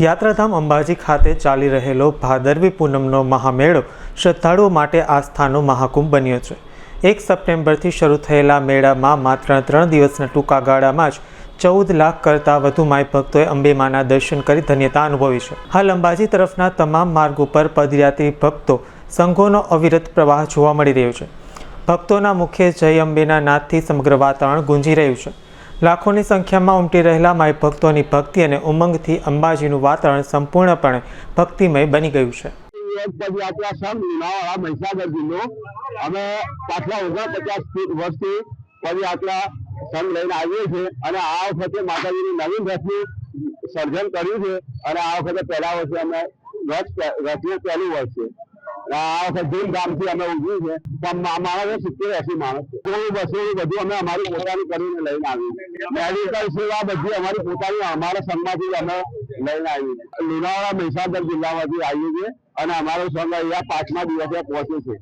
યાત્રાધામ અંબાજી ખાતે ચાલી રહેલો ભાદરવી પૂનમનો મહામેળો શ્રદ્ધાળુઓ માટે આસ્થાનો મહાકુંભ બન્યો છે. એક સપ્ટેમ્બરથી શરૂ થયેલા મેળામાં માત્ર ત્રણ દિવસના ટૂંકા ગાળામાં જ ચૌદ લાખ કરતાં વધુ માય ભક્તોએ અંબેમાના દર્શન કરી ધન્યતા અનુભવી છે. હાલ અંબાજી તરફના તમામ માર્ગ ઉપર પદયાત્રી ભક્તો સંઘોનો અવિરત પ્રવાહ જોવા મળી રહ્યો છે. ભક્તોના મુખ્ય જય અંબેના નાદથી સમગ્ર વાતાવરણ ગુંજી રહ્યું છે. લાખોની સંખ્યામાં ઉમટી રહેલા માય ભક્તોની ભક્તિ અને ઉમંગથી અંબાજીનું વાતાવરણ સંપૂર્ણપણે ભક્તિમય બની ગયું છે. પદયાત્રા જિલ્લો. અમે પાછલા ઓગણપચાસ વર્ષથી પદયાત્રા સંઘ લઈને આવીએ છીએ અને આ વખતે માતાજીની નવીન રથનું સર્જન કર્યું છે અને આ વખતે પહેલા વર્ષે અમે રથ રથનું પહેલું વર્ષ છે. આ ધૂમધામથી અમે ઊભી છે. માણસો સિત્તેર એસી માણસ. કોઈ બસો બધું અમે અમારી પોતાની કરીને લઈને આવી મેડિકલ સેવા બધી અમારી પોતાની, અમારા સંઘમાંથી અમે લઈને આવી લુણાવાડા મહીસાગર જિલ્લામાંથી આવીએ છીએ અને અમારો સંઘ અહીંયા પાંચમા દિવસે પહોંચે છે.